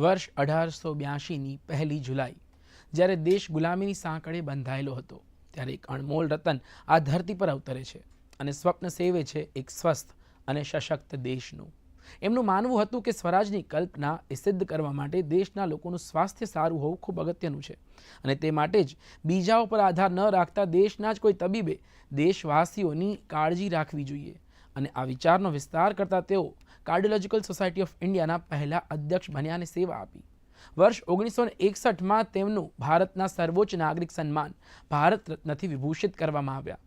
વર્ષ અઢારસો બ્યાસીની પહેલી જુલાઈ, જ્યારે દેશ ગુલામીની સાંકળે બંધાયેલો હતો, ત્યારે એક અણમોલ રતન આ ધરતી પર અવતરે છે અને સ્વપ્ન સેવે છે એક સ્વસ્થ અને સશક્ત દેશનું. એમનું માનવું હતું કે સ્વરાજની કલ્પના એ સિદ્ધ કરવા માટે દેશના લોકોનું સ્વાસ્થ્ય સારું હોવું ખૂબ અગત્યનું છે અને તે માટે જ બીજા ઉપર આધાર ન રાખતા દેશના જ કોઈ તબીબે દેશવાસીઓની કાળજી રાખવી જોઈએ અને આ વિચારનો વિસ્તાર કરતા તેઓ કાર્ડિયોલોજીકલ સોસાયટી ઓફ ઇન્ડિયાના પહેલા અધ્યક્ષ બન્યા અને સેવા આપી. વર્ષ ઓગણીસો એકસઠમાં તેમનું ભારતના સર્વોચ્ચ નાગરિક સન્માન ભારત રત્નથી વિભૂષિત કરવામાં આવ્યા.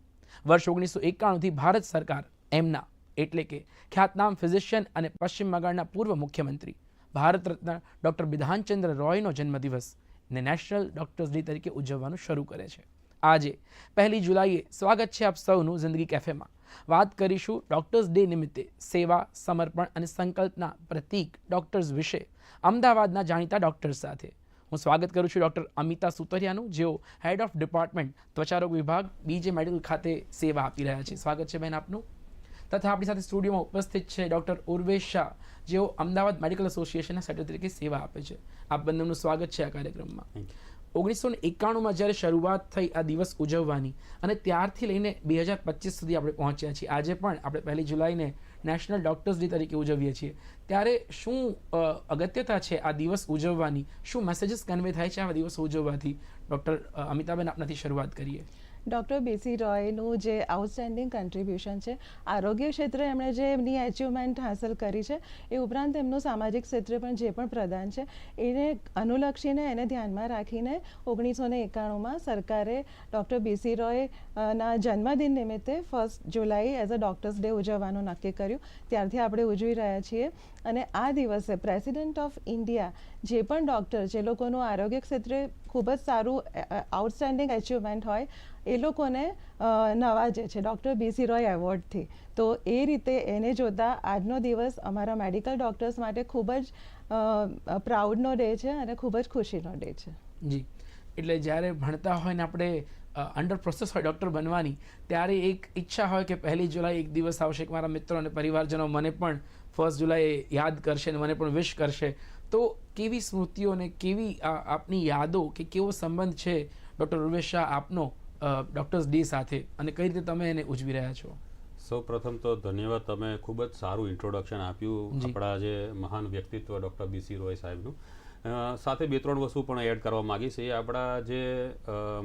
વર્ષ ઓગણીસો એકાણુંથી ભારત સરકાર એમના, એટલે કે ખ્યાતનામ ફિઝિશિયન અને પશ્ચિમ બંગાળના પૂર્વ મુખ્યમંત્રી, ભારત રત્ન ડૉક્ટર બિધાનચંદ્ર રોયનો જન્મદિવસ ને નેશનલ ડૉક્ટર્સ ડે તરીકે ઉજવવાનું શરૂ કરે છે. આજે, પહેલી જુલાઈએ સ્વાગત છે આપ સૌનું જિંદગી કેફેમાં. વાત કરીશું ડૉક્ટર્સ ડે નિમિત્તે સેવા, સમર્પણ અને સંકલ્પના પ્રતીક ડૉક્ટર્સ વિશે અમદાવાદના જાણીતા ડૉક્ટર્સ સાથે. હું સ્વાગત કરું છું ડૉક્ટર અમિતા સુતરિયાનું, જેઓ હેડ ઓફ ડિપાર્ટમેન્ટ, ત્વચારોગ વિભાગ, બીજે મેડિકલ ખાતે સેવા આપી રહ્યા છે. સ્વાગત છે બેન આપનું. તથા આપણી સાથે સ્ટુડિયોમાં ઉપસ્થિત છે ડૉક્ટર ઉર્વેશ શાહ, જેઓ અમદાવાદ મેડિકલ એસોસિએશનના સેક્રેટરી તરીકે સેવા આપે છે. આપ બંનેનું સ્વાગત છે આ કાર્યક્રમમાં. ઓગણીસો ને એકાણુંમાં જ્યારે શરૂઆત થઈ આ દિવસ ઉજવવાની અને ત્યારથી લઈને બે હજાર પચીસ સુધી આપણે પહોંચ્યા છીએ. આજે પણ આપણે પહેલી જુલાઈને નેશનલ ડૉક્ટર્સ ડે તરીકે ઉજવીએ છીએ. ત્યારે શું અગત્યતા છે આ દિવસ ઉજવવાની? શું મેસેજીસ કન્વે થાય છે આ દિવસ ઉજવવાથી? ડૉક્ટર અમિતાબેન, આપનાથી શરૂઆત કરીએ. ડૉક્ટર બીસી રોયનું જે આઉટસ્ટેન્ડિંગ કન્ટ્રીબ્યુશન છે, આરોગ્ય ક્ષેત્રે એમણે જે એમની એચિવમેન્ટ હાંસલ કરી છે, એ ઉપરાંત એમનું સામાજિક ક્ષેત્રે પણ જે પણ પ્રદાન છે, એને અનુલક્ષીને એને ધ્યાનમાં રાખીને ઓગણીસો ને એકાણુંમાં સરકારે ડૉક્ટર બીસી રોયના જન્મદિન નિમિત્તે first July as a doctors day ઉજવવાનું નક્કી કર્યું. ત્યારથી આપણે ઉજવી રહ્યા છીએ. અને આ દિવસે પ્રેસિડેન્ટ ઓફ ઇન્ડિયા જે પણ ડૉક્ટર જે લોકોનું આરોગ્ય ક્ષેત્રે ખૂબ જ સારું આઉટસ્ટેન્ડિંગ એચિવમેન્ટ હોય, એ લોકોને નવાજે છે ડૉક્ટર બીસી રોય એવોર્ડથી તો એ રીતે એને જોતા આજનો દિવસ અમારા મેડિકલ ડૉક્ટર્સ માટે ખૂબ જ પ્રાઉડનો ડે છે અને ખૂબ જ ખુશીનો ડે છે. જી. એટલે જ્યારે ભણતા હોય ને આપણે અંડર પ્રોસેસ હોય ડૉક્ટર બનવાની, ત્યારે એક ઈચ્છા હોય કે પહેલી જુલાઈ એક દિવસ આવશે કે મારા મિત્રો અને પરિવારજનો મને પણ ફર્સ્ટ જુલાઈ યાદ કરશે અને મને પણ વિશ કરશે. તો કેવી સ્મૃતિઓ અને કેવી આપની યાદો કે કેવો સંબંધ છે ડૉક્ટર ઉર્વેશ શાહ આપનો ડૉક્ટર્સ ડે સાથે? અને કઈ રીતે તમે એને ઉજવી રહ્યા છો? સૌ પ્રથમ તો ધન્યવાદ તમે ખૂબ જ સારું ઇન્ટ્રોડક્શન આપ્યું આપણા જે મહાન વ્યક્તિત્વ ડૉક્ટર બીસી રોય સાહેબનું. સાથે બે ત્રણ વસ્તુ પણ એડ કરવા માગીશ. એ આપણા જે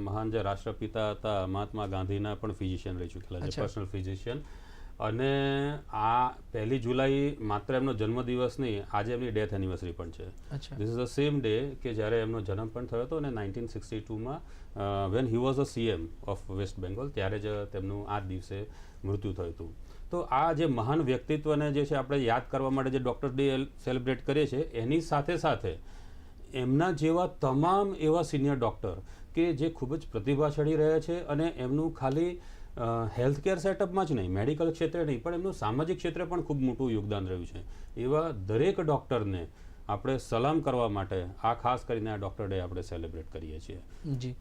મહાન જે રાષ્ટ્રપિતા હતા મહાત્મા ગાંધીના પણ ફિઝિશિયન રહી ચૂકેલા છે પર્સનલ ફિઝિશિયન અને આ પહેલી જુલાઈ માત્ર એમનો જન્મદિવસ નહીં આજે એમની ડેથ એનિવર્સરી પણ છે. This is the same day કે જ્યારે એમનો જન્મ પણ થયો હતો અને nineteen sixty ટુમાં when he was a CM of West Bengal ત્યારે જ તેમનું આ દિવસે મૃત્યુ થયું હતું. તો આ જે મહાન વ્યક્તિત્વને જે છે આપણે યાદ કરવા માટે જે ડૉક્ટર ડે સેલિબ્રેટ કરીએ છીએ એની સાથે સાથે એમના જેવા તમામ એવા સિનિયર ડૉક્ટર કે જે ખૂબ જ પ્રતિભાશાળી રહ્યા છે અને એમનું ખાલી હેલ્થ કેર સેટઅપમાં જ નહીં મેડિકલ ક્ષેત્રે નહીં, પણ એમનું સામાજિક ક્ષેત્રે પણ ખૂબ મોટું યોગદાન રહ્યું છે. એવા દરેક ડૉક્ટરને આપણે સલામ કરવા માટે આ ખાસ કરીને આ ડૉક્ટર ડે આપણે સેલિબ્રેટ કરીએ છીએ. જી.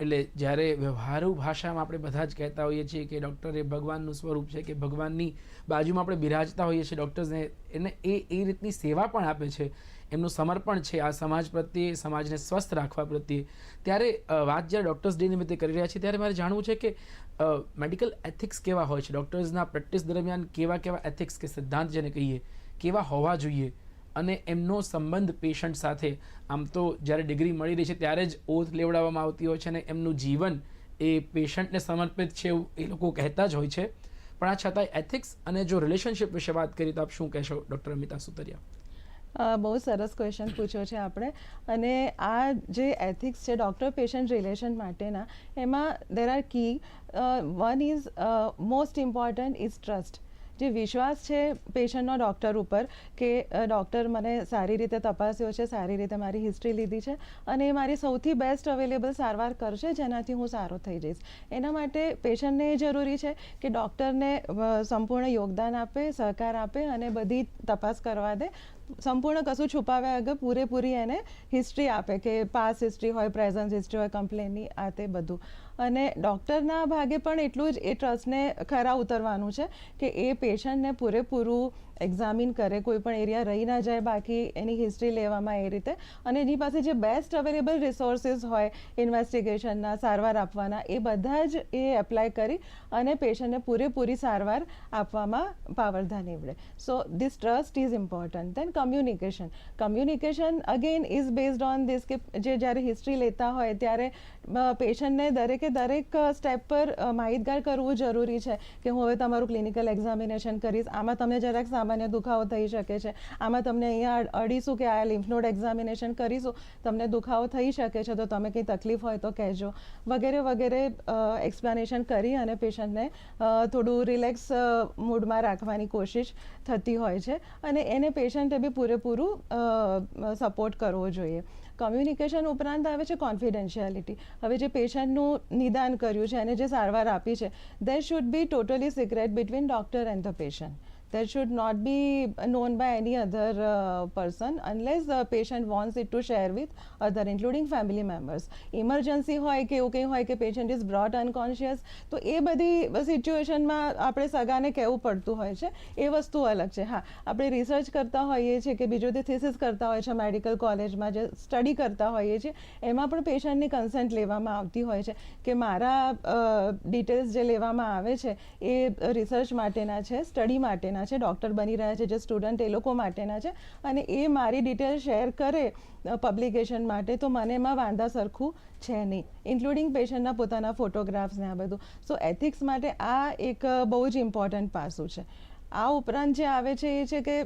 એટલે જ્યારે વ્યવહારુ ભાષામાં આપણે બધા જ કહેતા હોઈએ છીએ કે ડૉક્ટર એ ભગવાનનું સ્વરૂપ છે કે ભગવાનની બાજુમાં આપણે બિરાજતા હોઈએ છીએ ડૉક્ટર્સને એને એ એ રીતની સેવા પણ આપે છે. એમનું સમર્પણ છે, આ સમાજ પ્રત્યે, સમાજને સ્વસ્થ રાખવા પ્રત્યે. ત્યારે વાત જ્યારે ડૉક્ટર્સ ડે નિમિત્તે કરી રહ્યા છીએ, ત્યારે મારે જાણવું છે કે મેડિકલ એથિક્સ કેવા હોય છે? ડૉક્ટર્સના પ્રેક્ટિસ દરમિયાન કેવા કેવા એથિક્સ કે સિદ્ધાંત જેને કહીએ, કેવા હોવા જોઈએ? અને એમનો સંબંધ પેશન્ટ સાથે, આમ તો જ્યારે ડિગ્રી મળી રહી છે, ત્યારે જ ઓથ લેવડાવવામાં આવતી હોય છે અને એમનું જીવન એ પેશન્ટને સમર્પિત છે એવું એ લોકો કહેતા જ હોય છે. પણ આ છતાંય એથિક્સ અને જો રિલેશનશિપ વિશે વાત કરીએ તો આપ શું કહેશો ડૉક્ટર અમિતા સુતરિયા? બહુ સરસ ક્વેશ્ચન પૂછ્યો છે આપણે. અને આ જે એથિક્સ છે ડૉક્ટર પેશન્ટ રિલેશન માટેના, એમાં there are key one is most important is trust જે વિશ્વાસ છે પેશન્ટનો ડૉક્ટર ઉપર કે ડૉક્ટર મને સારી રીતે તપાસ્યો છે, સારી રીતે મારી હિસ્ટ્રી લીધી છે અને એ મારી સૌથી બેસ્ટ અવેલેબલ સારવાર કરશે, જેનાથી હું સારો થઈ જઈશ. એના માટે પેશન્ટને એ જરૂરી છે કે ડૉક્ટરને સંપૂર્ણ યોગદાન આપે, સહકાર આપે અને બધી તપાસ કરવા દે. સંપૂર્ણ કશું છુપાવ્યા વગર પૂરેપૂરી એને હિસ્ટ્રી આપે કે પાસ હિસ્ટ્રી હોય પ્રેઝન્સ હિસ્ટ્રી હોય કમ્પ્લેનની આ તે બધું. અને ડૉક્ટરના ભાગે પણ એટલું જ એ ટ્રસ્ટને ખરા ઉતરવાનું છે કે એ પેશન્ટને પૂરેપૂરું એક્ઝામિન કરે, કોઈ પણ એરિયા રહી ના જાય, બાકી એની હિસ્ટ્રી લેવામાં એ રીતે. અને એની પાસે જે બેસ્ટ અવેલેબલ રિસોર્સિસ હોય ઇન્વેસ્ટિગેશનના સારવાર આપવાના, એ બધા જ એ એપ્લાય કરી અને પેશન્ટને પૂરેપૂરી સારવાર આપવામાં પાવરધા નીવડે. So this trust is important then communication communication again is based on this કે જે જ્યારે હિસ્ટ્રી લેતા હોય, ત્યારે પેશન્ટને દરેકે દરેક સ્ટેપ પર માહિતગાર કરવું જરૂરી છે કે હું હવે તમારું ક્લિનિકલ એક્ઝામિનેશન કરીશ. આમાં તમને જરાક સામાન્ય દુખાવો થઈ શકે છે. આમાં તમને અહીંયા અડીશું કે આ લિમ્ફનોડ એક્ઝામિનેશન કરીશું, તમને દુખાવો થઈ શકે છે, તો તમે કંઈ તકલીફ હોય તો કહેજો. વગેરે વગેરે એક્સપ્લેનેશન કરી અને પેશન્ટને થોડું રિલેક્સ મૂડમાં રાખવાની કોશિશ થતી હોય છે. અને એને પેશન્ટે બી પૂરેપૂરું સપોર્ટ કરવો જોઈએ. કમ્યુનિકેશન ઉપરાંત આવે છે કોન્ફિડેન્શિયાલિટી હવે જે પેશન્ટનું નિદાન કર્યું છે અને જે સારવાર આપી છે there should be totally secret between doctor and the patient that should not be known by any other uh, person unless the patient wants it to share with other including family members. Emergency હોય કે એવું કંઈ હોય કે patient is brought unconscious તો એ બધી સિચ્યુએશનમાં આપણે સગાને કહેવું પડતું હોય છે. એ વસ્તુ અલગ છે. હા આપણે રિસર્ચ કરતા હોઈએ છીએ કે બીજું તે થિસિસ કરતા હોય છે મેડિકલ કોલેજમાં જે સ્ટડી કરતા હોઈએ છીએ એમાં પણ પેશન્ટની કન્સન્ટ લેવામાં આવતી હોય છે કે મારા ડિટેલ્સ જે લેવામાં આવે છે એ રિસર્ચ માટેના છે સ્ટડી માટેના છે ડૉક્ટર બની રહ્યા છે, જે સ્ટુડન્ટ એ લોકો માટેના છે. અને એ મારી ડિટેલ શેર કરે પબ્લિકેશન માટે, તો મને એમાં વાંધા સરખું છે નહીં ઇન્ક્લુડિંગ પેશન્ટના પોતાના ફોટોગ્રાફ્સને આ બધું. સો એથિક્સ માટે આ એક બહુ જ ઇમ્પોર્ટન્ટ પાસું છે. આ ઉપરાંત જે આવે છે એ છે કે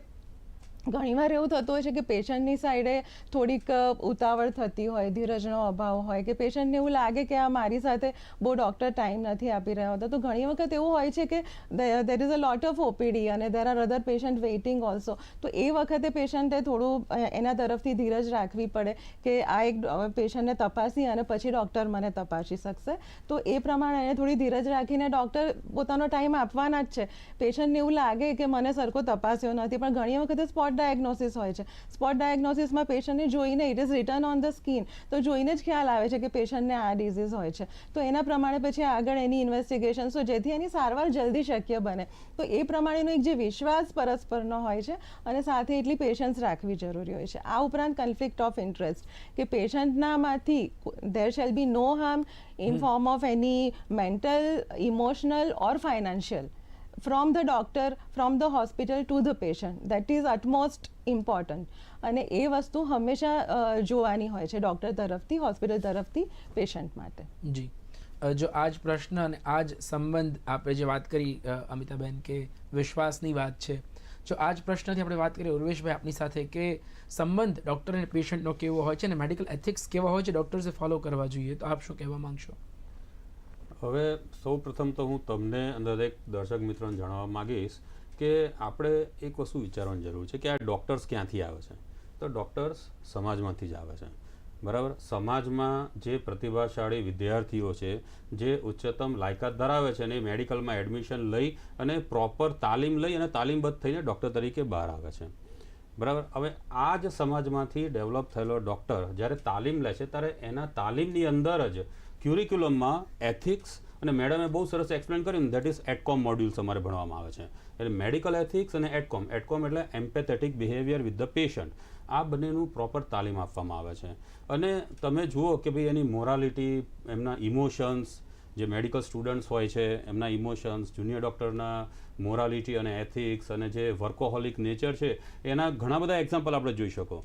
ઘણીવાર એવું થતું હોય છે કે પેશન્ટની સાઈડે થોડીક ઉતાવળ થતી હોય, ધીરજનો અભાવ હોય કે પેશન્ટને એવું લાગે કે આ મારી સાથે બહુ ડૉક્ટર ટાઈમ નથી આપી રહ્યા હોતા. તો ઘણી વખત એવું હોય છે કે there is a lot of OPD અને there are other patient waiting also તો એ વખતે પેશન્ટે થોડું એના તરફથી ધીરજ રાખવી પડે કે આ એક પેશન્ટને તપાસી અને પછી ડૉક્ટર મને તપાસી શકશે. તો એ પ્રમાણે એને થોડી ધીરજ રાખીને ડૉક્ટર પોતાનો ટાઈમ આપવાના જ છે. પેશન્ટને એવું લાગે કે મને સરખો તપાસ્યો નથી. પણ ઘણી વખતે સ્પોટ ડાયગ્નોસિસ હોય છે. સ્પોટ ડાયગ્નોસિસમાં પેશન્ટને જોઈને it is written on the skin તો જોઈને જ ખ્યાલ આવે છે કે પેશન્ટને આ ડિઝીઝ હોય છે. તો એના પ્રમાણે પછી આગળ એની ઇન્વેસ્ટિગેશન સો જેથી એની સારવાર જલ્દી શક્ય બને. તો એ પ્રમાણેનો એક જે વિશ્વાસ પરસ્પરનો હોય છે અને સાથે એટલી પેશન્સ રાખવી જરૂરી હોય છે. આ ઉપરાંત કન્ફ્લિક્ટ ઓફ ઇન્ટરેસ્ટ કે પેશન્ટનામાંથી there shall be no harm in form of any mental emotional or financial from the doctor, from the hospital to the patient. That is utmost important અને એ વસ્તુ હંમેશા જોવાની હોય છે ડૉક્ટર તરફથી હોસ્પિટલ તરફથી પેશન્ટ માટે. જી. જો આ જ પ્રશ્ન અને આ જ સંબંધ આપણે જે વાત કરી અમિતાબેન, કે વિશ્વાસની વાત છે. જો આ જ પ્રશ્નથી આપણે વાત કરીએ, ઉર્વેશભાઈ આપની સાથે કે સંબંધ ડૉક્ટર અને પેશન્ટનો કેવો હોય છે અને મેડિકલ એથિક્સ કેવા હોય છે ડૉક્ટર્સે ફોલો કરવા જોઈએ. તો આપ શું કહેવા માંગશો? હવે સૌ પ્રથમ તો હું તમને અંદર દરેક દર્શક મિત્રોને જણાવવા માંગીશ કે આપણે એક વસ્તુ વિચારવાની જરૂર છે કે આ ડૉક્ટર્સ ક્યાંથી આવે છે? તો ડૉક્ટર્સ સમાજમાંથી જ આવે છે. બરાબર? સમાજમાં જે પ્રતિભાશાળી વિદ્યાર્થીઓ છે, જે ઉચ્ચતમ લાયકાત ધરાવે છે અને મેડિકલમાં એડમિશન લઈ અને પ્રોપર તાલીમ લઈ અને તાલીમબદ્ધ થઈને ડૉક્ટર તરીકે બહાર આવે છે. બરાબર? હવે આ જ સમાજમાંથી ડેવલપ થયેલો ડૉક્ટર જ્યારે તાલીમ લે છે, ત્યારે એના તાલીમની અંદર જ ક્યુરિક્યુલમમાં એથિક્સ અને મેડમે બહુ સરસ એક્સપ્લેન કર્યું દેટ ઇઝ એટકોમ મોડ્યુલ્સ અમારે ભણવામાં આવે છે. એટલે મેડિકલ એથિક્સ અને એટકોમ એટકોમ એટલે empathetic behaviour with the patient આ બંનેનું પ્રોપર તાલીમ આપવામાં આવે છે. અને તમે જુઓ કે ભાઈ એની મોરાલિટી એમના ઇમોશન્સ જે મેડિકલ સ્ટુડન્ટ્સ હોય છે, એમના ઇમોશન્સ જુનિયર ડૉક્ટરના મોરાલિટી અને એથિક્સ અને જે વર્કોહોલિક નેચર છે, એના ઘણા બધા એક્ઝામ્પલ આપણે જોઈ શકો.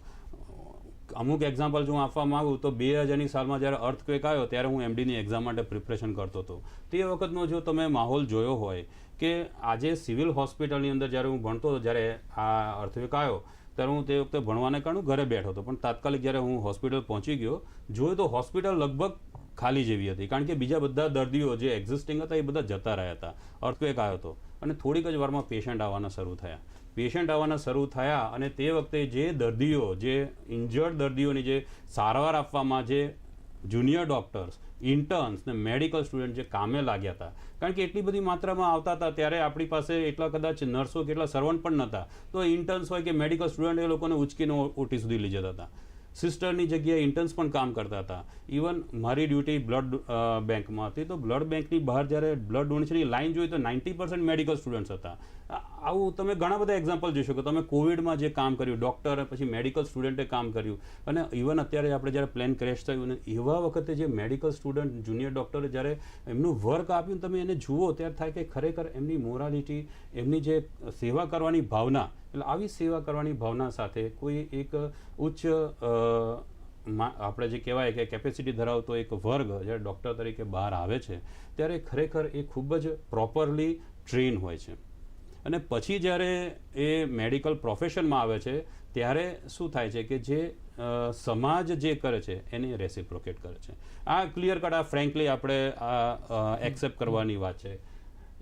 અમુક એક્ઝામ્પલ જો હું આપવા માગું તો બે હજારની સાલમાં જ્યારે અર્થક્વેક આવ્યો ત્યારે હું એમડીની એક્ઝામ માટે પ્રિપરેશન કરતો હતો. તે વખતનો જો તમે માહોલ જોયો હોય કે આજે સિવિલ હોસ્પિટલની અંદર જ્યારે હું ભણતો હતો, જ્યારે આ અર્થક્વેક આવ્યો, ત્યારે હું તે વખતે ભણવાને કારણે ઘરે બેઠો હતો. પણ તાત્કાલિક જ્યારે હું હોસ્પિટલ પહોંચી ગયો, જોયું તો હોસ્પિટલ લગભગ ખાલી જેવી હતી. કારણ કે બીજા બધા દર્દીઓ જે એક્ઝિસ્ટિંગ હતા એ બધા જતા રહ્યા હતા. અર્થક્વેક આવ્યો હતો અને થોડીક જ વારમાં પેશન્ટ આવવાના શરૂ થયા. પેશન્ટ આવવાના શરૂ થયા અને તે વખતે જે દર્દીઓ, જે ઇન્જર્ડ દર્દીઓની જે સારવાર આપવામાં જે જુનિયર ડૉક્ટર્સ, ઇન્ટર્ન્સ ને મેડિકલ સ્ટુડન્ટ જે કામે લાગ્યા હતા, કારણ કે એટલી બધી માત્રામાં આવતા હતા ત્યારે આપણી પાસે એટલા કદાચ નર્સો કેટલા સર્વન્ટ પણ નહોતા, તો ઇન્ટર્ન્સ હોય કે મેડિકલ સ્ટુડન્ટ એ લોકોને ઉચકીને ઓટી સુધી લઈ જતા હતા. સિસ્ટરની જગ્યાએ ઇન્ટર્ન્સ પણ કામ કરતા હતા. ઇવન મારી ડ્યુટી બ્લડ બેંકમાં હતી, તો બ્લડ બેંકની બહાર જ્યારે બ્લડ ડોનેશનની લાઈન જોઈ તો નાઇન્ટી પર્સન્ટ મેડિકલ સ્ટુડન્ટ્સ હતા. આવું તમે ઘણા બધા એક્ઝામ્પલ જોઈ શકો. તમે કોવિડમાં જે કામ કર્યું ડૉક્ટર પછી મેડિકલ સ્ટુડન્ટે કામ કર્યું. અને ઇવન અત્યારે આપણે જ્યારે પ્લેન ક્રેશ થયું અને એવા વખતે જે મેડિકલ સ્ટુડન્ટ જુનિયર ડૉક્ટરે જ્યારે એમનું વર્ક આપ્યું તમે એને જુઓ, ત્યારે થાય કે ખરેખર એમની મોરાલિટી એમની જે સેવા કરવાની ભાવના, એટલે આવી સેવા કરવાની ભાવના સાથે કોઈ એક ઉચ્ચ આપણે જે કહેવાય કે કેપેસિટી ધરાવતો એક વર્ગ જ્યારે ડૉક્ટર તરીકે બહાર આવે છે, ત્યારે ખરેખર એ ખૂબ જ પ્રોપરલી ટ્રેન હોય છે. અને પછી જ્યારે એ મેડિકલ પ્રોફેશનમાં આવે છે, ત્યારે શું થાય છે કે જે સમાજ જે કરે છે, એને રેસિપ્રોકેટ કરે છે. આ ક્લિયર કટ, આ ફ્રેન્કલી આપણે આ એક્સેપ્ટ કરવાની વાત છે.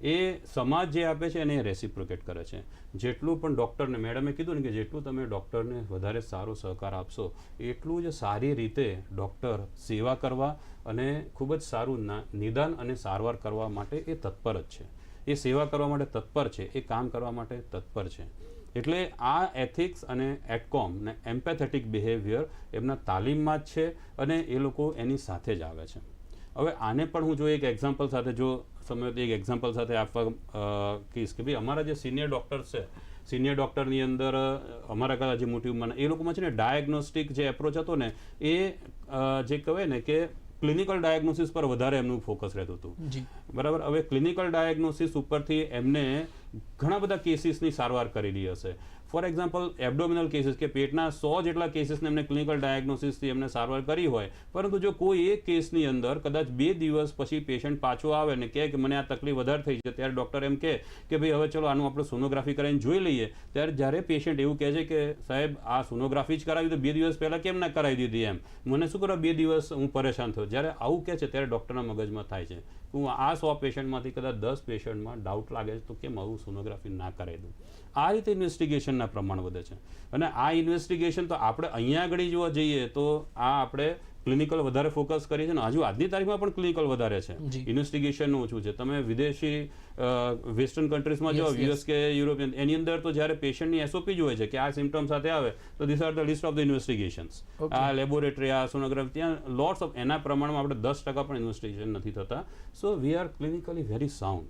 એ સમાજ જે આપે છે એને રેસિપ્રોકેટ કરે છે. જેટલું પણ ડૉક્ટરને, મેડમે કીધું ને કે જેટલું તમે ડૉક્ટરને વધારે સારો સહકાર આપશો, એટલું જ સારી રીતે ડૉક્ટર સેવા કરવા અને ખૂબ જ સારું નિદાન અને સારવાર કરવા માટે એ તત્પર જ છે. એ સેવા કરવા માટે તત્પર છે, એ કામ કરવા માટે તત્પર છે. એટલે આ એથિક્સ અને એટકોમ ને એમ્પેથેટિક બિહેવિયર એમના તાલીમમાં જ છે અને એ લોકો એની સાથે જ આવે છે. હવે આને પણ હું જો એક એક્ઝામ્પલ સાથે જો સમય એક એક્ઝામ્પલ સાથે આપવા કહીશ કે ભાઈ અમારા જે સિનિયર ડૉક્ટર્સ છે સિનિયર ડૉક્ટરની અંદર અમારા કદાચ જે મોટી ઉંમરના, એ લોકોમાં છે ને ડાયગ્નોસ્ટિક જે એપ્રોચ હતો ને, એ જે કહેવાય ને કે ક્લિનિકલ ડાયગ્નોસિસ પર વધારે એમનું ફોકસ રહેતું હતું. બરાબર? હવે ક્લિનિકલ ડાયગ્નોસિસ ઉપરથી એમને ઘણા બધા કેસીસની સારવાર કરેલી હશે. ફોર એક્ઝામ્પલ એબડોમિનલ કેસીસ કે પેટના સો જેટલા કેસીસને એમને ક્લિનિકલ ડાયગ્નોસિસથી એમને સારવાર કરી હોય, પરંતુ જો કોઈ એક કેસની અંદર કદાચ બે દિવસ પછી પેશન્ટ પાછો આવે ને કહે કે મને આ તકલીફ વધારે થઈ છે, ત્યારે ડૉક્ટર એમ કહે કે ભાઈ, હવે ચલો આનું આપણે સોનોગ્રાફી કરીને જોઈ લઈએ. ત્યારે જ્યારે પેશન્ટ એવું કહે છે કે, સાહેબ, આ સોનોગ્રાફી જ કરાવી તો બે દિવસ પહેલાં કેમ ના કરાવી દીધી એમ? મને શું કરો બે દિવસ હું પરેશાન થયો. જ્યારે આવું કહે છે, ત્યારે ડૉક્ટરના મગજમાં થાય છે હું આ સો પેશન્ટમાંથી કદાચ દસ પેશન્ટમાં ડાઉટ લાગે છે, તો કેમ આવું સોનોગ્રાફી ના કરાવી દઉં? આ રીતે ઇન્વેસ્ટિગેશનના પ્રમાણ વધે છે. અને આ ઇન્વેસ્ટિગેશન તો આપણે અહીંયા આગળ જોવા જઈએ તો આ આપણે ક્લિનિકલ વધારે ફોકસ કરીએ છીએ હજુ આજની તારીખમાં પણ ક્લિનિકલ વધારે છે. જી. ઇન્વેસ્ટિગેશન ઓછું છે. તમે વિદેશી વેસ્ટર્ન કન્ટ્રીઝમાં જાઓ. યુએસ કે યુરોપિયન એની અંદર તો જ્યારે પેશન્ટની એસઓપી જ હોય છે કે આ સિમ્ટમ સાથે આવે તો this are the list of the investigations આ લેબોરેટરી આ સોનોગ્રાફી ત્યાં લોટ્સ ઓફ એના પ્રમાણમાં આપણે દસ ટકા પણ ઇન્વેસ્ટિગેશન નથી થતા. So we are clinically very sound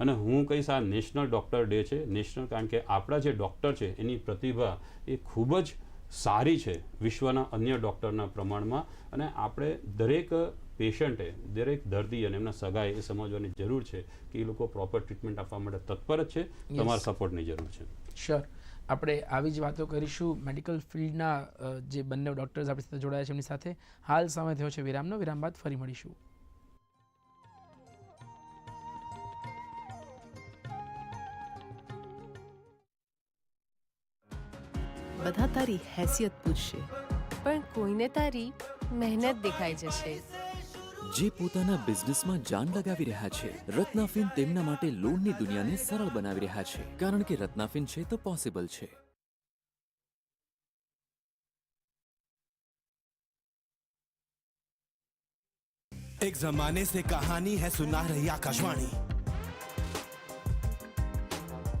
અને હું કહીશ આ નેશનલ ડૉક્ટર ડે છે. નેશનલ કારણ કે આપણા જે ડૉક્ટર છે એની પ્રતિભા એ ખૂબ જ સારી છે વિશ્વના અન્ય ડૉક્ટરના પ્રમાણમાં. અને આપણે દરેક પેશન્ટે દરેક દર્દી અને એમના સગાએ એ સમજવાની જરૂર છે કે એ લોકો પ્રોપર ટ્રીટમેન્ટ આપવા માટે તત્પર જ છે. તમારા સપોર્ટની જરૂર છે. શ્યોર આપણે આવી જ વાતો કરીશું મેડિકલ ફિલ્ડના જે બંને ડૉક્ટર્સ આપણી સાથે જોડાયા છે એમની સાથે. હાલ સમય થયો છે વિરામનો. વિરામ બાદ ફરી મળીશું. બધા તારી હેસિયત પૂછશે. પણ કોઈને તારી મહેનત દેખાઈ જશે. જે પોતાના બિઝનેસમાં જાન લગાવી રહ્યા છે રત્નાફિન તેમના માટે લોનની દુનિયાને સરળ બનાવી રહ્યા છે. કારણ કે રત્નાફિન છે તો પોસિબલ છે. એક જમાને સે કહાની હૈ સુના રહી આકાશવાણી.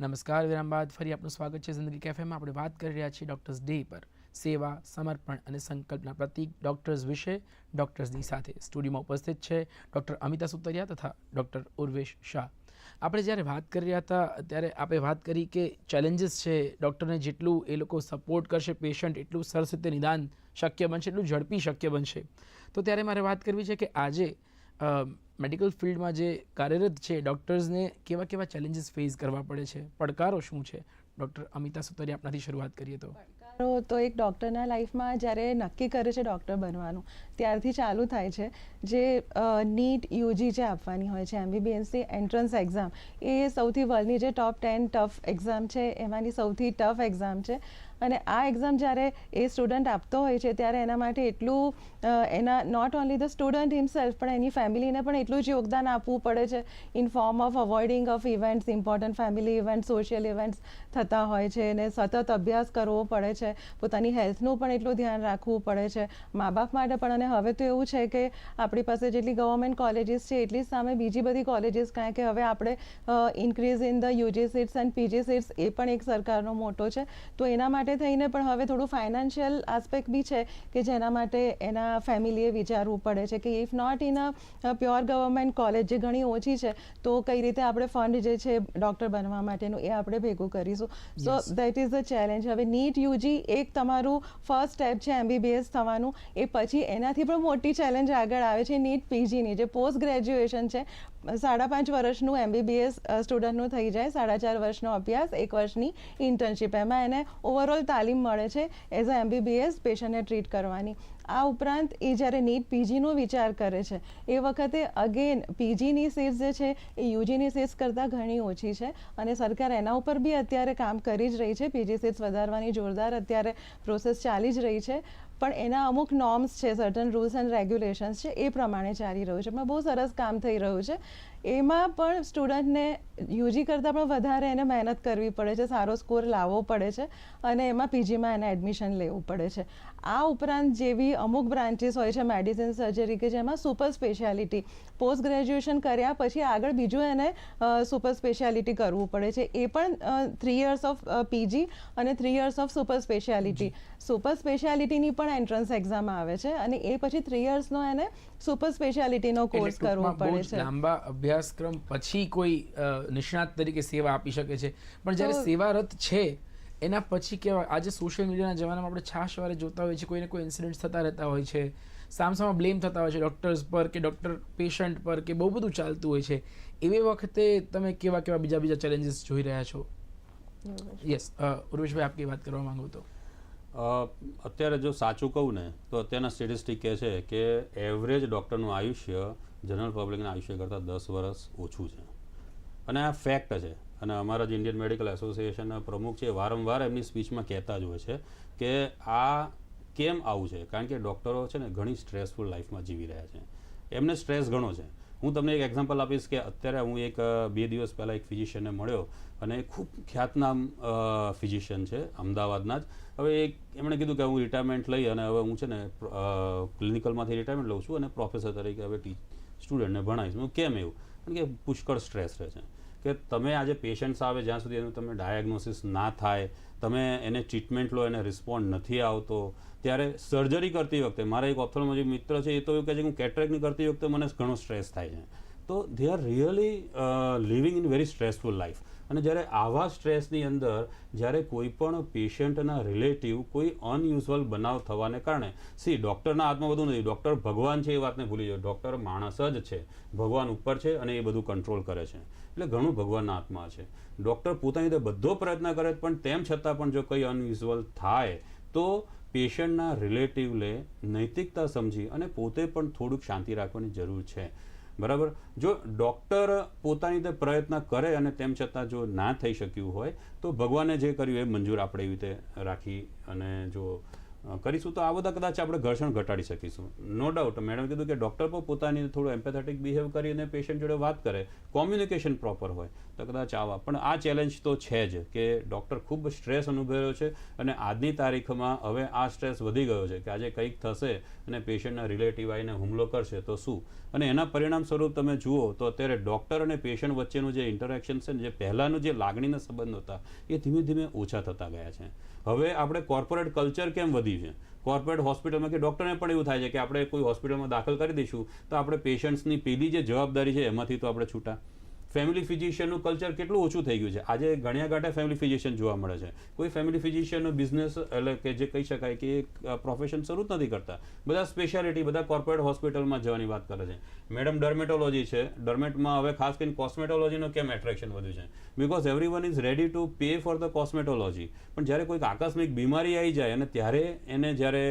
નમસ્કાર, વિરામ બાદ ફરી આપનું સ્વાગત છે જિંદગી કેફેમાં આપણે વાત કરી રહ્યા છીએ ડૉક્ટર્સ ડે પર. સેવા, સમર્પણ અને સંકલ્પના પ્રતીક ડૉક્ટર્સ વિશે ડૉક્ટર્સની સાથે સ્ટુડિયોમાં ઉપસ્થિત છે ડૉક્ટર અમિતા સુતરિયા તથા ડૉક્ટર ઉર્વેશ શાહ. આપણે જ્યારે વાત કરી રહ્યા હતા, ત્યારે આપણે વાત કરી કે ચેલેન્જીસ છે ડૉક્ટરને જેટલું એ લોકો સપોર્ટ કરશે પેશન્ટ એટલું સરસ રીતે નિદાન શક્ય બનશે, એટલું ઝડપી શક્ય બનશે. તો ત્યારે મારે વાત કરવી છે કે આજે મેડિકલ ફિલ્ડમાં જે કાર્યરત છે, ડૉક્ટર્સને કેવા કેવા ચેલેન્જીસ ફેસ કરવા પડે છે? પડકારો શું છે? ડૉક્ટર અમિતા સુતરિયા આપણાથી શરૂઆત કરીએ તો. તો એક ડૉક્ટરના લાઈફમાં જ્યારે નક્કી કરે છે ડૉક્ટર બનવાનું, ત્યારથી ચાલુ થાય છે. જે નીટ યુજી જે આપવાની હોય છે એમબીબીએસની એન્ટ્રન્સ એક્ઝામ એ સૌથી વર્લ્ડની જે ટોપ ટેન ટફ એક્ઝામ છે, એમાંની સૌથી ટફ એક્ઝામ છે. અને આ એક્ઝામ જ્યારે એ સ્ટુડન્ટ આપતો હોય છે, ત્યારે એના માટે એટલું એના not only the student himself પણ એની ફેમિલીને પણ એટલું જ યોગદાન આપવું પડે છે. In form of avoiding of events important family events social events થતા હોય છે અને સતત અભ્યાસ કરવો પડે છે. પોતાની હેલ્થનું પણ એટલું ધ્યાન રાખવું પડે છે. મા બાપ માટે પણ, અને હવે તો એવું છે કે આપણી પાસે જેટલી ગવર્મેન્ટ કોલેજીસ છે, એટલી સામે બીજી બધી કોલેજીસ કારણ કે હવે આપણે increase in the UG seats and PG seats એ પણ એક સરકારનો મોટો છે. તો એના માટે થઈને પણ હવે થોડું ફાઇનાન્શિયલ આસ્પેક્ટ બી છે કે જેના માટે એના ફેમિલીએ વિચારવું પડે છે કે if not in a pure government college જે ઘણી ઓછી છે તો કઈ રીતે આપણે ફંડ જે છે ડૉક્ટર બનવા માટેનું એ આપણે ભેગું કરીશું. So. That is the challenge હવે નીટ યુજી એક તમારું ફર્સ્ટ સ્ટેપ છે એમબીબીએસ થવાનું. એ પછી એનાથી પણ મોટી ચેલેન્જ આગળ આવે છે નીટ પીજીની જે પોસ્ટ ગ્રેજ્યુએશન છે સાડા પાંચ વર્ષનું એમબીબીએસ સ્ટુડન્ટનું થઈ જાય સાડા ચાર વર્ષનો અભ્યાસ, એક વર્ષની ઇન્ટર્નશીપ એમાં એને ઓવરઓલ તાલીમ મળે છે એઝ અ એમબીબીએસ પેશન્ટને ટ્રીટ કરવાની. આ ઉપરાંત એ જ્યારે નીટ પીજીનો વિચાર કરે છે, એ વખતે અગેન પીજીની સીટ્સ જે છે, એ યુજીની સીટ્સ કરતાં ઘણી ઓછી છે અને સરકાર એના ઉપર બી અત્યારે કામ કરી જ રહી છે. પીજી સીટ્સ વધારવાની જોરદાર અત્યારે પ્રોસેસ ચાલી જ રહી છે. પણ એના અમુક નોર્મ્સ છે સર્ટન રૂલ્સ એન્ડ રેગ્યુલેશન્સ છે, એ પ્રમાણે ચાલી રહ્યું છે. પણ બહુ સરસ કામ થઈ રહ્યું છે. એમાં પણ સ્ટુડન્ટને યુજી કરતાં પણ વધારે એને મહેનત કરવી પડે છે સારો સ્કોર લાવવો પડે છે અને એમાં પીજીમાં એને એડમિશન લેવું પડે છે. આ ઉપરાંત જેવી અમુક બ્રાન્ચીસ હોય છે મેડિસિન સર્જરી કે જેમાં સુપર સ્પેશિયાલિટી પોસ્ટ ગ્રેજ્યુએશન કર્યા પછી આગળ બીજું એને સુપર સ્પેશિયાલિટી કરવું પડે છે. એ પણ થ્રી યર્સ ઓફ પીજી અને three years of super speciality. Super સ્પેશિયાલિટીની પણ એન્ટ્રન્સ એક્ઝામ આવે છે અને એ પછી થ્રી યર્સનો એને સુપર સ્પેશિયાલિટીનો કોર્સ કરવો પડે છે. લાંબા અભ્યાસક્રમ પછી કોઈ નિષ્ણાત તરીકે સેવા આપી શકે છે. પણ જ્યારે સેવારત છે એના પછી કેવા આજે સોશિયલ મીડિયાના જમાનામાં આપણે છાશવારે જોતા હોઈએ છીએ કોઈને કોઈ ઇન્સિડન્ટ્સ થતા રહેતા હોય છે સામસામા બ્લેમ થતા હોય છે ડૉક્ટર્સ પર કે ડૉક્ટર પેશન્ટ પર કે બહુ બધું ચાલતું હોય છે. એવી વખતે તમે કેવા કેવા બીજા બીજા ચેલેન્જીસ જોઈ રહ્યા છો? યસ ઉર્વેશભાઈ આપ કઈ વાત કરવા માંગો તો. અ, અત્યારે જો સાચું કહું ને તો અત્યારના સ્ટેટિસ્ટિક કહે છે કે એવરેજ ડૉક્ટરનું આયુષ્ય જનરલ પબ્લિકના આયુષ્ય કરતાં દસ વર્ષ ઓછું છે. અને આ ફેક્ટ છે. અને અમારા જે ઇન્ડિયન મેડિકલ એસોસિએશનના પ્રમુખ છે વારંવાર એમની સ્પીચમાં કહેતા જ હોય છે કે આ કેમ આવું છે? કારણ કે ડૉક્ટરો છે ને ઘણી સ્ટ્રેસફુલ લાઈફમાં જીવી રહ્યા છે. એમને સ્ટ્રેસ ઘણો છે. હું તમને એક એક્ઝામ્પલ આપીશ કે અત્યારે હું એક, બે દિવસ પહેલાં એક ફિઝિશિયનને મળ્યો અને ખૂબ ખ્યાતનામ ફિઝિશિયન છે, અમદાવાદના જ. હવે એક એમણે કીધું કે હું રિટાયરમેન્ટ લઈ અને હવે હું છે ને ક્લિનિકલમાંથી રિટાયરમેન્ટ લઉં છું અને પ્રોફેસર તરીકે હવે ટી સ્ટુડન્ટને ભણાવીશ. હું કેમ એવું? કારણ કે પુષ્કળ સ્ટ્રેસ રહે છે. કે તમે આજે પેશન્ટ્સ આવે જ્યાં સુધી એનું તમે ડાયગ્નોસિસ ના થાય, તમે એને ટ્રીટમેન્ટ લો, એને રિસ્પોન્ડ નથી આવતો. ત્યારે સર્જરી કરતી વખતે, મારા એક ઓપ્થોલોજી મિત્ર છે, એ તો એવું કહે છે કે હું કેટરેકની કરતી વખતે મને ઘણો સ્ટ્રેસ થાય છે. તો they are really living in very stressful life અને જ્યારે આવા સ્ટ્રેસની અંદર, જ્યારે કોઈ પણ પેશન્ટના રિલેટિવ કોઈ અનયુઝ્યુઅલ બનાવ થવાને કારણે સી ડૉક્ટરના હાથમાં બધું નથી. ડૉક્ટર ભગવાન છે એ વાતને ભૂલી જાઓ. ડૉક્ટર માણસ જ છે. ભગવાન ઉપર છે અને એ બધું કંટ્રોલ કરે છે. એટલે ઘણું ભગવાનના હાથમાં છે. ડૉક્ટર પોતાની રીતે બધો પ્રયત્ન કરે પણ તેમ છતાં પણ જો કંઈ અનયુઝ્યુઅલ થાય, તો પેશન્ટના રિલેટિવને નૈતિકતા સમજી અને પોતે પણ થોડુંક શાંતિ રાખવાની જરૂર છે. બરાબર? જો ડૉક્ટર પોતાની રીતે પ્રયત્ન કરે અને તેમ છતાં જો ના થઈ શક્યું હોય, તો ભગવાને જે કર્યું એ મંજૂર આપણે એવી રીતે રાખી અને જો કરીશું તો આ બધા કદાચ આપણે ઘર્ષણ ઘટાડી શકીશું. નો ડાઉટ મેડમ કીધું કે ડૉક્ટર પણ પોતાની થોડું એમ્પેથેટિક બિહેવ કરીને પેશન્ટ જોડે વાત કરે. કોમ્યુનિકેશન પ્રોપર હોય. કદાચ આવા પણ આ ચેલેન્જ તો છે જ કે ડૉક્ટર ખૂબ સ્ટ્રેસ અનુભવ્યો છે અને આજની તારીખમાં હવે આ સ્ટ્રેસ વધી ગયો છે કે આજે કંઈક થશે અને પેશન્ટના રિલેટિવ આવીને હુમલો કરશે, તો શું? અને એના પરિણામ સ્વરૂપ તમે જુઓ તો અત્યારે ડૉક્ટર અને પેશન્ટ વચ્ચેનું જે ઇન્ટરેક્શન છે ને જે પહેલાંનું જે લાગણીના સંબંધ હતા, એ ધીમે ધીમે ઓછા થતા ગયા છે. હવે આપણે કોર્પોરેટ કલ્ચર કેમ વધી છે? કોર્પોરેટ હોસ્પિટલમાં કે ડૉક્ટરને પણ એવું થાય છે કે આપણે કોઈ હોસ્પિટલમાં દાખલ કરી દઈશું, તો આપણે પેશન્ટ્સની પેલી જે જવાબદારી છે એમાંથી તો આપણે છૂટા. ફેમિલી ફિઝિશિયનનું કલ્ચર કેટલું ઓછું થઈ ગયું છે? આજે ગણ્યા ગાંઠે ફેમિલી ફિઝિશિયન જોવા મળે છે. કોઈ ફેમિલી ફિઝિશિયનનો બિઝનેસ એટલે કે જે કહી શકાય કે પ્રોફેશન શરૂ જ નથી કરતા. બધા સ્પેશિયાલિટી બધા કોર્પોરેટ હોસ્પિટલમાં જવાની વાત કરે છે. મેડમ ડર્મેટોલોજી છે. ડર્મેટમાં હવે ખાસ કરીને કોસ્મેટોલોજીનો કેમ એટ્રેક્શન વધ્યું છે? Because everyone is ready to pay for the cosmetology પણ જ્યારે કોઈક આકસ્મિક બીમારી આવી જાય અને ત્યારે એને જ્યારે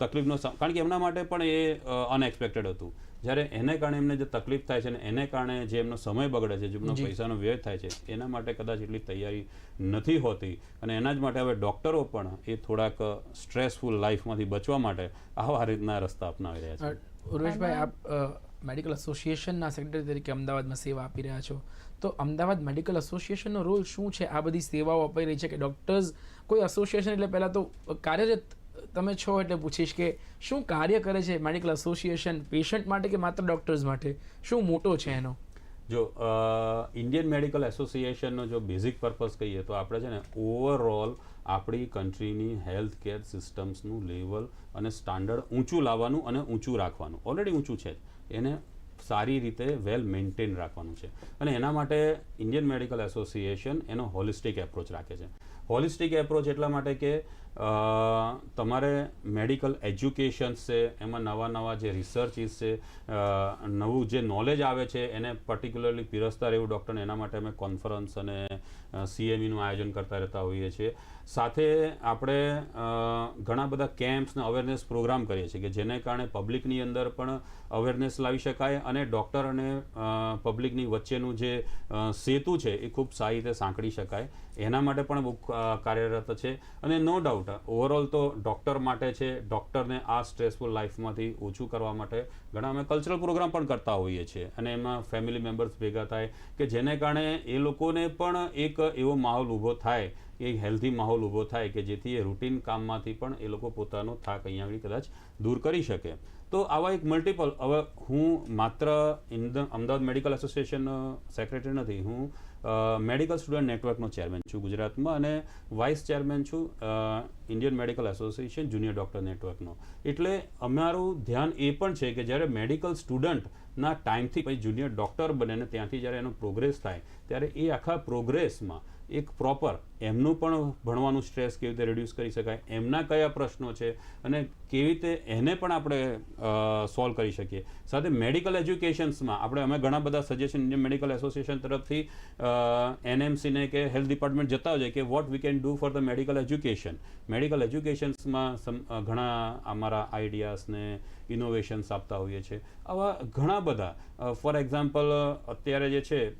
તકલીફનો કારણ કે એમના માટે પણ એ અનએક્સપેક્ટેડ હતું. જ્યારે એને કારણે એમને જે તકલીફ થાય છે ને એને કારણે જે એમનો સમય બગડે છે જેમનો પૈસાનો વ્યય થાય છે એના માટે કદાચ એટલી તૈયારી નથી હોતી. અને એના જ માટે હવે ડૉક્ટરો પણ એ થોડાક સ્ટ્રેસફુલ લાઈફમાંથી બચવા માટે આવા રીતના રસ્તા અપનાવી રહ્યા છે. ઉર્વેશભાઈ આપ મેડિકલ એસોસિએશનના સેક્રેટરી તરીકે અમદાવાદમાં સેવા આપી રહ્યા છો. તો અમદાવાદ મેડિકલ એસોસિએશનનો રોલ શું છે? આ બધી સેવાઓ અપાઈ રહી છે કે ડૉક્ટર્સ કોઈ એસોસિએશન એટલે પહેલાં તો કાર્યરત તમે છો એટલે પૂછીશ કે શું કાર્ય કરે છે મેડિકલ એસોસિએશન પેશન્ટ માટે કે માત્ર ડૉક્ટર્સ માટે? શું મોટો છે એનો? જો ઇન્ડિયન મેડિકલ એસોસિએશનનો જો બેઝિક પર્પઝ કહીએ તો આપણે છે ને ઓવરઓલ આપણી કન્ટ્રીની હેલ્થ કેર સિસ્ટમ્સનું લેવલ અને સ્ટાન્ડર્ડ ઊંચું લાવવાનું અને ઊંચું રાખવાનું. ઓલરેડી ઊંચું છે એને સારી રીતે વેલ મેન્ટેન રાખવાનું છે. અને એના માટે ઇન્ડિયન મેડિકલ એસોસિએશન એનો હોલિસ્ટિક એપ્રોચ રાખે છે. હોલિસ્ટિક એપ્રોચ એટલા માટે કે તમારે મેડિકલ એજ્યુકેશન્સ છે, એમાં નવા નવા જે રિસર્ચિસ છે નવું જે નોલેજ આવે છે, એને પર્ટિક્યુલરલી પીરસતા રહેવું ડૉક્ટરને એના માટે અમે કોન્ફરન્સ અને સીએમઈનું આયોજન કરતા રહેતા હોઈએ છીએ. સાથે આપણે ઘણા બધા કેમ્પ્સ અને અવેરનેસ પ્રોગ્રામ કરીએ છીએ કે જેને કારણે પબ્લિકની અંદર પણ અવેરનેસ લાવી શકાય અને ડૉક્ટર અને પબ્લિકની વચ્ચેનું જે સેતુ છે એ ખૂબ સારી રીતે સાંકળી શકાય. એના માટે પણ બહુ કાર્યરત છે. અને નો ડાઉટ ઓવરઓલ તો ડૉક્ટર માટે છે ડૉક્ટરને આ સ્ટ્રેસફુલ લાઈફમાંથી ઓછું કરવા માટે ઘણા અમે કલ્ચરલ પ્રોગ્રામ પણ કરતા હોઈએ છીએ. અને એમાં ફેમિલી મેમ્બર્સ ભેગા થાય કે જેને કારણે એ લોકોને પણ એક એવો માહોલ ઊભો થાય એક હેલ્ધી માહોલ ઊભો થાય કે જેથી એ રૂટીન કામમાંથી પણ એ લોકો પોતાનો થાક અહીંયા આગળ કદાચ દૂર કરી શકે. તો આવા એક મલ્ટિપલ હવે હું માત્ર અમદાવાદ મેડિકલ એસોસિએશનનો સેક્રેટરી નથી, હું મેડિકલ સ્ટુડન્ટ નેટવર્કનો ચેરમેન છું ગુજરાતમાં અને વાઇસ ચેરમેન છું Indian Medical Association junior doctor નેટવર્કનો. એટલે અમારું ધ્યાન એ પણ છે કે જ્યારે મેડિકલ સ્ટુડન્ટના ટાઈમથી પછી જુનિયર ડૉક્ટર બને ને ત્યાંથી જ્યારે એનો પ્રોગ્રેસ થાય, ત્યારે એ આખા પ્રોગ્રેસમાં એક પ્રોપર એમનું પણ ભણવાનું સ્ટ્રેસ કેવી રીતે રિડ્યુસ કરી શકાય, એમના કયા પ્રશ્નો છે અને કેવી રીતે એને પણ આપણે સોલ્વ કરી શકીએ. સાથે મેડિકલ એજ્યુકેશન્સમાં આપણે, અમે ઘણા બધા સજેશન જે મેડિકલ એસોસિએશન તરફથી એનએમસીને કે હેલ્થ ડિપાર્ટમેન્ટ જતા હોય કે what we can do for the medical education medical એજ્યુકેશન્સમાં સમ- ઘણા અમારા આઈડિયાસને ઇનોવેશન્સ આપતા હોઈએ છીએ. આવા ઘણા બધા ફોર એક્ઝામ્પલ અત્યારે જે છે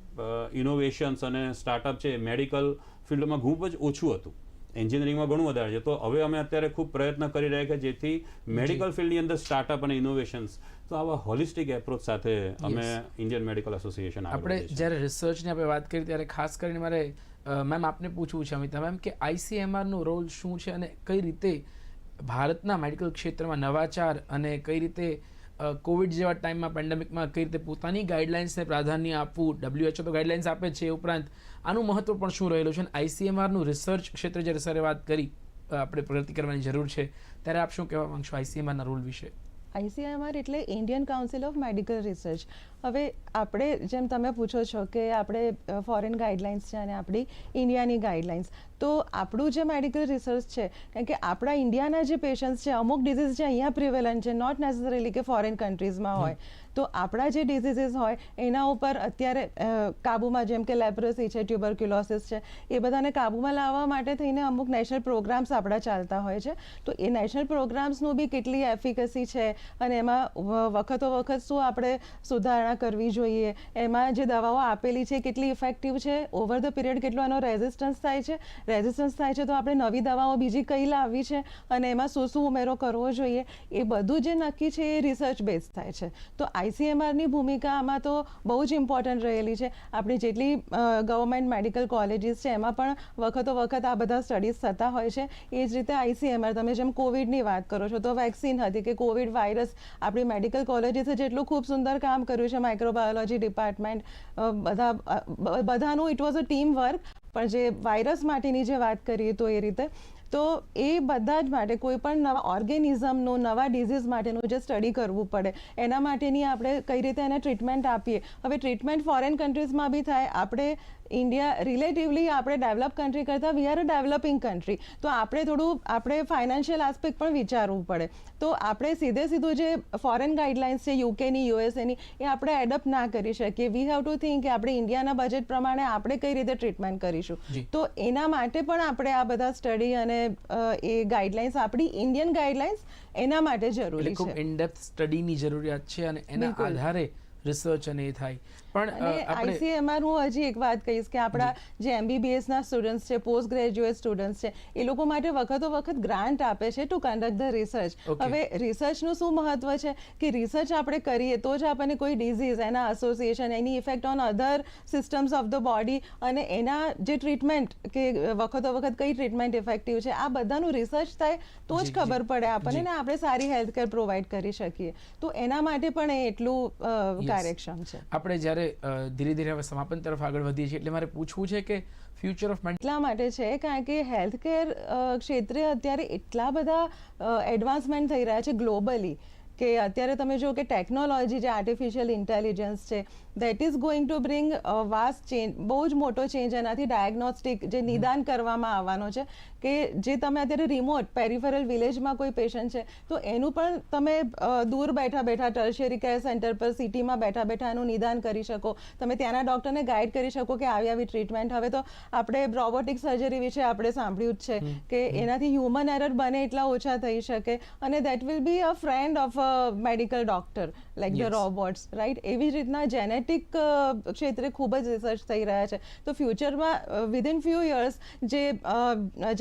ઇનોવેશન્સ અને સ્ટાર્ટઅપ છે મેડિકલ ફિલ્ડમાં ખૂબ જ ઓછું હતું. એન્જિનિયરિંગમાં ઘણું વધારે છે. તો હવે અમે અત્યારે ખૂબ પ્રયત્ન કરી રહ્યા કે જેથી મેડિકલ ફિલ્ડની અંદર સ્ટાર્ટઅપ અને ઇનોવેશન્સ તો આવા હોલિસ્ટિક એપ્રોચ સાથે અમે ઇન્ડિયન મેડિકલ એસોસિએશન આપણે જ્યારે રિસર્ચની આપણે વાત કરી ત્યારે ખાસ કરીને મારે મેમ આપને પૂછવું છે અમિતા મેમ કે આઈસીએમઆરનો રોલ શું છે અને કઈ રીતે ભારતના મેડિકલ ક્ષેત્રમાં નવાચાર અને કઈ રીતે કોવિડ જેવા ટાઈમમાં પેન્ડેમિકમાં કઈ રીતે પોતાની ગાઈડલાઇન્સને પ્રાધાન્ય આપવું ડબ્લ્યુએચઓ તો ગાઈડલાઇન્સ આપે છે એ ઉપરાંત આનું મહત્વ પણ શું રહેલું છે? અને આઈસીએમઆરનું રિસર્ચ ક્ષેત્રે જ્યારે સરે વાત કરી આપણે પ્રગતિ કરવાની જરૂર છે, ત્યારે આપ શું કહેવા માંગશો આઈસીએમઆરના રોલ વિશે? આઈસીએમઆર એટલે Indian Council of Medical Research હવે આપણે જેમ તમે પૂછો છો કે આપણે ફોરેન ગાઈડલાઇન્સ છે અને આપણી ઇન્ડિયાની ગાઈડલાઇન્સ તો આપણું જે મેડિકલ રિસર્ચ છે કારણ કે આપણા ઇન્ડિયાના જે પેશન્ટ્સ છે અમુક ડિઝીઝ જે અહીંયા પ્રિવેલન્ટ છે નોટ નેસેસરીલી કે ફોરેન કન્ટ્રીઝમાં હોય તો આપણા જે ડિઝીઝીસ હોય એના ઉપર અત્યારે કાબુમાં જેમ કે લેપ્રોસી છે ટ્યુબરક્યુલોસિસ છે એ બધાને કાબૂમાં લાવવા માટે થઈને અમુક નેશનલ પ્રોગ્રામ્સ આપણા ચાલતા હોય છે. તો એ નેશનલ પ્રોગ્રામ્સનું બી કેટલી એફિકસી છે અને એમાં વખતો વખત શું આપણે સુધારણા કરવી જોઈએ. એમાં જે દવાઓ આપેલી છે, કેટલી ઇફેક્ટિવ છે ઓવર ધ પીરિયડ કેટલો એનો રેઝિસ્ટન્સ થાય છે. રેઝિસ્ટન્સ થાય છે તો આપણે નવી દવાઓ બીજી કઈ લાવવી છે અને એમાં શું શું ઉમેરો કરવો જોઈએ. એ બધું જે નક્કી છે એ રિસર્ચ બેઝ થાય છે. તો આઈસીએમઆરની ભૂમિકા આમાં તો બહુ જ ઇમ્પોર્ટન્ટ રહેલી છે. આપણી જેટલી ગવર્મેન્ટ મેડિકલ કોલેજીસ છે, એમાં પણ વખતો વખત આ બધા સ્ટડીઝ થતા હોય છે. એ જ રીતે આઈસીએમઆર તમે જેમ કોવિડની વાત કરો છો, તો વેક્સિન હતી કે કોવિડ વાયરસ આપણી મેડિકલ કોલેજીસે જેટલું ખૂબ સુંદર કામ કર્યું છે માઇક્રોબાયોલોજી ડિપાર્ટમેન્ટ બધા બધાનું it was a team work પણ જે વાયરસ માટેની જે વાત કરીએ તો એ રીતે, તો એ બધા જ માટે કોઈ પણ નવા ઓર્ગેનિઝમનું નવા ડિઝીઝ માટેનું જે સ્ટડી કરવું પડે, એના માટેની આપણે કઈ રીતે એને ટ્રીટમેન્ટ આપીએ. હવે ટ્રીટમેન્ટ ફોરેન કન્ટ્રીઝમાં બી થાય, આપણે ઇન્ડિયા રિલેટિવલી આપણે ડેવલપ કન્ટ્રી કરતાં we are a developing country તો આપણે થોડું આપણે ફાઇનાન્શિયલ આસ્પેક્ટ પણ વિચારવું પડે. તો આપણે સીધે સીધું જે ફોરેન ગાઈડલાઇન્સ છે યુકેની યુએસએની એ આપણે એડપ્ટ ના કરી શકીએ. વી હેવ ટુ થિંક કે આપણે ઇન્ડિયાના બજેટ પ્રમાણે આપણે કઈ રીતે ટ્રીટમેન્ટ કરીશું. તો એના માટે પણ આપણે આ બધા સ્ટડી અને એ ગાઈડલાઇન્સ આપણી ઇન્ડિયન ગાઈડલાઇન્સ એના માટે જરૂરી છે. ઇનડેપ્થ સ્ટડીની જરૂરિયાત છે અને એના. આધારે રિસર્ચ અને એ થાય. પણ આઈસીએમઆર હું હજી એક વાત કહીશ કે આપણા જે. એમબીબીએસ ના સ્ટુડન્ટ્સ છે પોસ્ટ ગ્રેજ્યુએટ સ્ટુડન્ટ્સ છે એ લોકો માટે વખતો વખત ગ્રાન્ટ આપે છે ટુ કન્ડક્ટ ધ રિસર્ચ. હવે રિસર્ચનું શું મહત્વ છે? કે રિસર્ચ આપણે કરીએ તો જ આપણને કોઈ ડિઝીઝ એના association any effect on other systems of the body અને એના જે ટ્રીટમેન્ટ કે વખતો વખત કઈ ટ્રીટમેન્ટ ઇફેક્ટિવ છે આ બધાનું રિસર્ચ થાય તો જ ખબર પડે આપણને ને આપણે સારી હેલ્થ કેર પ્રોવાઈડ કરી શકીએ. તો એના માટે પણ એ એટલું કાર્યક્ષમ છે. આપણે જ્યારે અ, ધીરે ધીરે હવે સમાપન તરફ આગળ વધીએ છીએ. એટલે મારે પૂછવું છે કે ફ્યુચર ઓફ એટલા માટે છે કારણ કે હેલ્થ કેર ક્ષેત્રે અત્યારે એટલા બધા એડવાન્સમેન્ટ થઈ રહ્યા છે ગ્લોબલી કે અત્યારે તમે જો કે ટેકનોલોજી જે આર્ટિફિશિયલ ઇન્ટેલિજન્સ છે that is going to bring vast change બહુ જ મોટો ચેન્જ એનાથી ડાયગ્નોસ્ટિક જે નિદાન કરવામાં આવવાનો છે કે જે તમે અત્યારે રિમોટ પેરિફેરલ વિલેજમાં કોઈ પેશન્ટ છે તો એનું પણ તમે દૂર બેઠા બેઠા ટર્શિયરી કેર સેન્ટર પર સિટીમાં બેઠા બેઠા એનું નિદાન કરી શકો. તમે ત્યાંના ડૉક્ટરને ગાઈડ કરી શકો કે આવી આવી ટ્રીટમેન્ટ હવે તો આપણે રોબોટિક સર્જરી વિશે આપણે સાંભળ્યું જ છે કે એનાથી હ્યુમન એરર બને એટલા ઓછા થઈ શકે અને that will be a friend of a medical doctor like the robots right એવી જ રીતના જેનેટિક ક્ષેત્રે ખૂબ જ રિસર્ચ થઈ રહ્યા છે. તો ફ્યુચરમાં વિધિન ફ્યુ યર્સ જે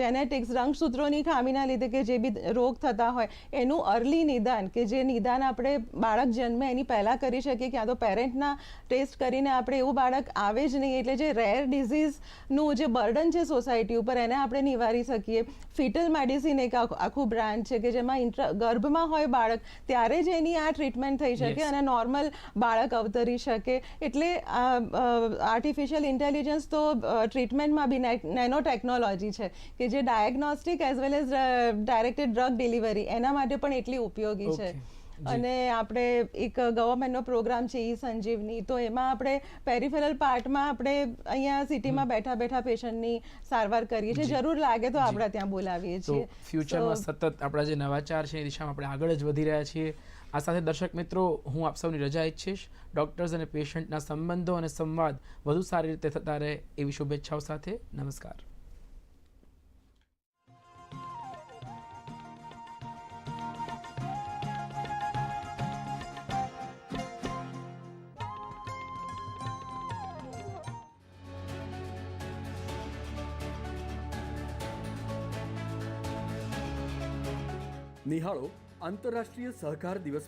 જેનેટિક્સ રંગસૂત્રોની ખામીના લીધે કે જે બી રોગ થતા હોય એનું અર્લી નિદાન કે જે નિદાન આપણે બાળક જન્મે એની પહેલાં કરી શકીએ ક્યાં તો પેરેન્ટના ટેસ્ટ કરીને આપણે એવું બાળક આવે જ નહીં. એટલે જે રેર ડિઝીઝનું જે બર્ડન છે સોસાયટી ઉપર એને આપણે નિવારી શકીએ. ફિટલ મેડિસિન એક આખું બ્રાન્ચ છે કે જેમાં ઇન્ટ્રા ગર્ભમાં હોય બાળક ત્યારે જ એની આ ટ્રીટમેન્ટ થઈ શકે. Yes. અને નોર્મલ બાળક અવતરી શકે. એટલે આર્ટિફિશિયલ ઇન્ટેલિજન્સ તો ટ્રીટમેન્ટમાં બી નેનો ટેકનોલોજી છે કે જે diagnostic as well as directed drug delivery એના માટે પણ એટલી ઉપયોગી છે. અને આપણે એક ગવર્મેન્ટનો પ્રોગ્રામ છે ઈ સંજીવની તો એમાં આપણે પેરિફેરલ પાર્ટમાં આપણે અહીંયા સિટીમાં બેઠા બેઠા પેશન્ટની સારવાર કરીએ છીએ. જરૂર લાગે તો આપણે ત્યાં બોલાવીએ છીએ. ફ્યુચરમાં સતત આપણા જે નવાચાર છે એ દિશામાં આપણે આગળ જ વધી રહ્યા છીએ. આ સાથે દર્શક મિત્રો, હું આપ સૌની રજા ઈચ્છીશ. ડૉક્ટર્સ અને પેશન્ટના સંબંધો અને સંવાદ વધુ સારી રીતે થતા રહે એવી શુભેચ્છાઓ સાથે. નમસ્કાર. નિહાળો આંતરરાષ્ટ્રીય સહકાર દિવસ